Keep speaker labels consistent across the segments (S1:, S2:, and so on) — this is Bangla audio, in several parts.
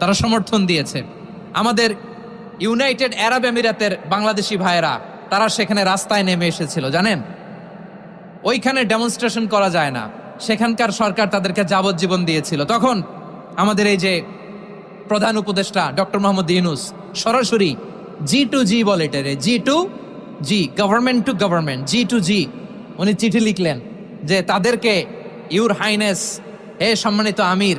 S1: তারা সমর্থন দিয়েছে। আমাদের ইউনাইটেড আরব আমিরাতের বাংলাদেশি ভাইয়েরা, তারা সেখানে রাস্তায় নেমে এসেছিল, জানেন? ওইখানে ডেমনস্ট্রেশন করা যায় না। সেখানকার সরকার তাদেরকে যাবজ্জীবন দিয়েছিল। তখন আমাদের এই যে প্রধান উপদেষ্টা ডক্টর মোহাম্মদ ইউনুস, সরাসরি জি টু জি বলে G to G government to government G to G, উনি চিঠি লিখলেন যে তাদেরকে ইউর হাইনেস হে সম্মানিত আমির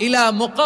S1: ইলা মুক